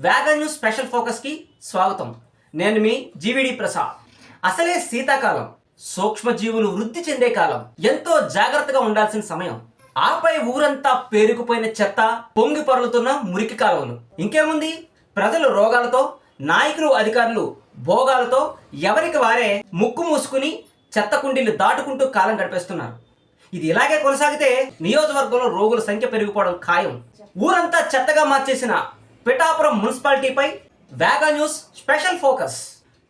Wagon news special ఫోకస్కి స్వాగతం. నేను మీ జీవిడి ప్రసాద్. అసలే శీతాకాలం సూక్ష్మజీవులు వృద్ధి చెందే కాలం ఎంతో జాగ్రత్తగా ఉండాల్సిన సమయం. ఆపై ఊరంతా పేరుకుపోయిన చెత్త పొంగి పరులుతున్న మురికి కాలువలు. ఇంకేముంది? ప్రజలు రోగాలతో నాయకులు అధికారులు భోగాలతో ఎవరికి వారే ముక్కు మూసుకుని చెత్త కుండీలు దాటుకుంటూ కాలం గడిపేస్తున్నారు. ఇది ఇలాగే కొనసాగితే నియోజకవర్గంలో రోగుల సంఖ్య పెరిగిపోవడం ఖాయం. ఊరంతా చెత్తగా మార్చేసిన Pithapuram మున్సిపాలిటీపై Vega news special focus.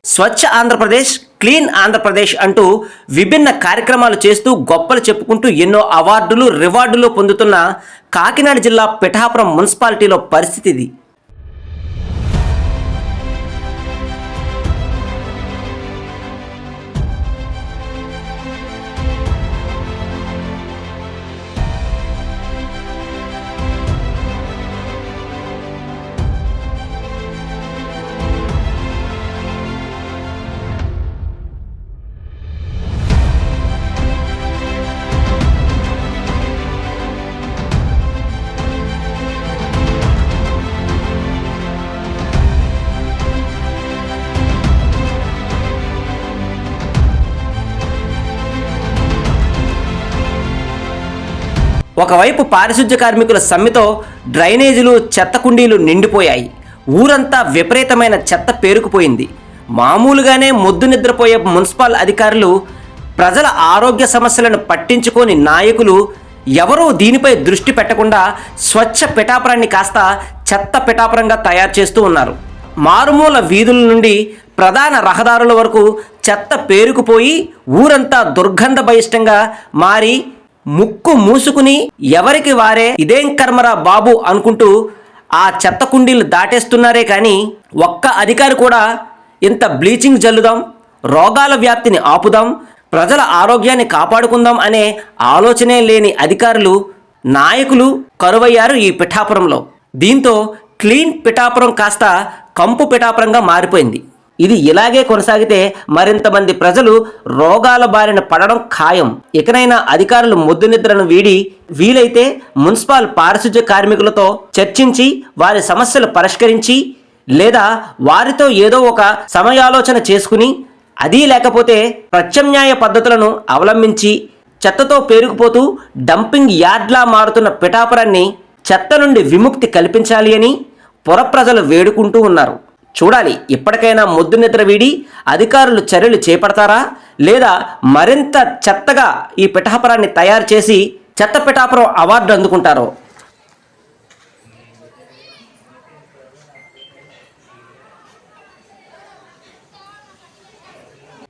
Swachh Andhra Pradesh clean Andhra Pradesh అంటూ విభిన్న కార్యక్రమాలు చేస్తూ గొప్పలు చెప్పుకుంటూ ఎన్నో అవార్డులు రివార్డులు పొందుతున్న కాకినాడ జిల్లా పిఠాపురం మున్సిపాలిటీలో పరిస్థితి ఇది. ఒకవైపు పారిశుద్ధ్య కార్మికుల సమ్మెతో డ్రైనేజీలు చెత్త కుండీలు నిండిపోయాయి. ఊరంతా విపరీతమైన చెత్త పేరుకుపోయింది. మామూలుగానే మొద్దు నిద్రపోయే మున్సిపల్ అధికారులు ప్రజల ఆరోగ్య సమస్యలను పట్టించుకొని నాయకులు ఎవరూ దీనిపై దృష్టి పెట్టకుండా స్వచ్ఛ పిఠాపురాన్ని కాస్త చెత్త పిఠాపురంగా తయారు చేస్తూ ఉన్నారు. మారుమూల వీధుల నుండి ప్రధాన రహదారుల వరకు చెత్త పేరుకుపోయి ఊరంతా దుర్గంధ బహిష్టంగా మారి ముక్కు మూసుకుని ఎవరికి వారే ఇదేం కర్మరా బాబు అనుకుంటూ ఆ చెత్త కుండీలు దాటేస్తున్నారే కానీ ఒక్క అధికారి కూడా ఇంత బ్లీచింగ్ జల్లుదాం రోగాల వ్యాప్తిని ఆపుదాం ప్రజల ఆరోగ్యాన్ని కాపాడుకుందాం అనే ఆలోచనే లేని అధికారులు నాయకులు కరువయ్యారు ఈ పిఠాపురంలో. దీంతో క్లీన్ పిఠాపురం కాస్త కంపు పిఠాపురంగా మారిపోయింది. ఇది ఇలాగే కొనసాగితే మరింతమంది ప్రజలు రోగాల బారిన పడడం ఖాయం. ఇకనైనా అధికారులు ముద్దు నిద్రను వీడి వీలైతే మున్సిపల్ పారిశుధ్య కార్మికులతో చర్చించి వారి సమస్యలు పరిష్కరించి లేదా వారితో ఏదో ఒక సమయాలోచన చేసుకుని అదీ లేకపోతే ప్రత్యామ్నాయ పద్ధతులను అవలంబించి చెత్తతో పేరుకుపోతూ డంపింగ్ యార్డ్లా మారుతున్న పిఠాపురాన్ని చెత్త నుండి విముక్తి కల్పించాలి అని పురప్రజలు వేడుకుంటూ ఉన్నారు. చూడాలి. ఇప్పటికైనా ముద్దు నిద్ర వీడి అధికారులు చర్యలు చేపడతారా? లేదా మరింత చెత్తగా ఈ పిఠాపురాన్ని తయారు చేసి చెత్త పిఠాపురం అవార్డు అందుకుంటారో?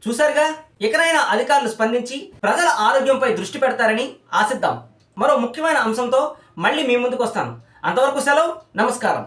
చూసారుగా ఇకనైనా అధికారులు స్పందించి ప్రజల ఆరోగ్యంపై దృష్టి పెడతారని ఆశిద్దాం. మరో ముఖ్యమైన అంశంతో మళ్ళీ మీ ముందుకు వస్తాను అంతవరకు సెలవు నమస్కారం.